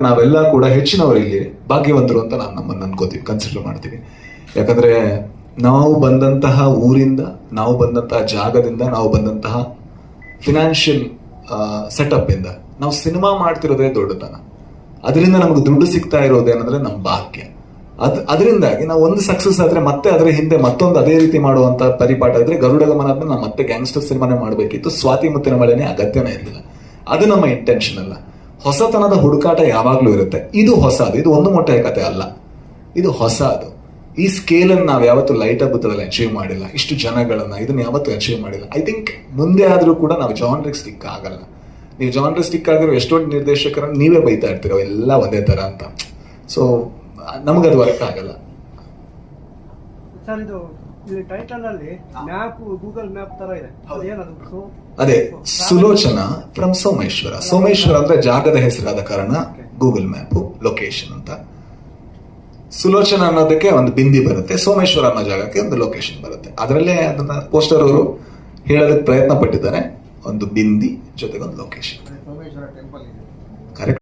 ನಾವೆಲ್ಲ ಕೂಡ ಹೆಚ್ಚಿನವರು ಇಲ್ಲಿ ಭಾಗ್ಯವಂತರು ಅಂತ ನಾನು ನಮ್ಮನ್ನು ಅನ್ಕೋತೀವಿ ಕನ್ಸಿಡರ್ ಮಾಡ್ತೀವಿ ಯಾಕಂದ್ರೆ ನಾವು ಬಂದಂತಹ ಊರಿಂದ, ನಾವು ಬಂದಂತಹ ಜಾಗದಿಂದ, ನಾವು ಬಂದಂತಹ ಫಿನಾನ್ಷಿಯಲ್ ಸೆಟಪ್ ಇಂದ ನಾವು ಸಿನಿಮಾ ಮಾಡ್ತಿರೋದೇ ದೊಡ್ಡತನ. ಅದರಿಂದ ನಮಗೆ ದುಡ್ಡು ಸಿಗ್ತಾ ಇರೋದೇನಂದ್ರೆ ನಮ್ಮ ಭಾಗ್ಯ. ಅದ್, ಅದರಿಂದಾಗಿ ನಾವು ಒಂದು ಸಕ್ಸಸ್ ಆದ್ರೆ ಮತ್ತೆ ಅದರ ಹಿಂದೆ ಮತ್ತೊಂದು ಅದೇ ರೀತಿ ಮಾಡುವಂತ ಪರಿಪಾಠ ಇದ್ರೆ ಗರುಡ ಗಮನ ನಾವು ಮತ್ತೆ ಗ್ಯಾಂಗ್ಸ್ಟರ್ ಸಿನಿಮಾನೇ ಮಾಡಬೇಕಿತ್ತು. ಸ್ವಾತಿ ಮುತ್ತಿನ ಮಳೆನೇ ಅಗತ್ಯನೇ ಇರಲಿಲ್ಲ. ಅದು ನಮ್ಮ ಇಂಟೆನ್ಷನ್ ಅಲ್ಲ. ಹೊಸತನದ ಹುಡುಕಾಟ ಯಾವಾಗಲೂ ಇರುತ್ತೆ. ಇದು ಹೊಸದು. ಇದು ಒಂದು ಮೊಟ್ಟೆಯ ಕತೆ ಅಲ್ಲ. ಇದು ಹೊಸ ಅದು ಈ ಸ್ಕೇಲ್ ಅನ್ನು ನಾವು ಯಾವತ್ತು ಲೈಟ್ ಹಬ್ಬದಲ್ಲಿ ಅಚೀವ್ ಮಾಡಿಲ್ಲ. ಇಷ್ಟು ಜನಗಳನ್ನ ಇದನ್ನು ಯಾವತ್ತೂ ಅಚೀವ್ ಮಾಡಿಲ್ಲ. ಐ ಥಿಂಕ್ ಮುಂದೆ ಆದರೂ ಕೂಡ ನಾವು ಜಾನ್ರಿಗೆ ಸ್ಟಿಕ್ ಆಗಲ್ಲ. ನೀವು ಜಾನ್ರಿಗೆ ಸ್ಟಿಕ್ ಆಗಿರೋ ಎಷ್ಟೊಂದು ನಿರ್ದೇಶಕರನ್ನು ನೀವೇ ಬೈತಾ ಇರ್ತೀರೋ, ಎಲ್ಲ ಒಂದೇ ತರ ಅಂತ. ಸೊ ನಮಗದು ವರ್ಕ್ ಆಗಲ್ಲ. ಸರ್ ಇಲ್ಲಿ ಟೈಟಲ್ ಅಲ್ಲಿ ಮ್ಯಾಪ್ ಗೂಗಲ್ ಮ್ಯಾಪ್ ತರ ಇದೆ. ಅದೇನದು ಸೊ ಅದೇ ಸುಲೋಚನಾ ಫ್ರಮ್ ಸೋಮೇಶ್ವರ. ಸೋಮೇಶ್ವರ ಅಂದ್ರೆ ಜಾಗದ ಹೆಸರಾದ ಕಾರಣ ಗೂಗಲ್ ಮ್ಯಾಪ್ ಲೊಕೇಶನ್ ಅಂತ. ಸುಲೋಚನಾ ಅನ್ನೋದಕ್ಕೆ ಒಂದು ಬಿಂದಿ ಬರುತ್ತೆ. ಸೋಮೇಶ್ವರ ಅನ್ನೋ ಜಾಗಕ್ಕೆ ಒಂದು ಲೊಕೇಶನ್ ಬರುತ್ತೆ. ಅದರಲ್ಲೇ ಅದನ್ನ ಪೋಸ್ಟರ್ ಅವರು ಹೇಳೋದಕ್ಕೆ ಪ್ರಯತ್ನ ಪಟ್ಟಿದ್ದಾರೆ. ಒಂದು ಬಿಂದಿ ಜೊತೆಗೆ ಒಂದು ಲೊಕೇಶನ್ ಸೋಮೇಶ್ವರ ಟೆಂಪಲ್ ಇದೆ. ಕರೆಕ್ಟ್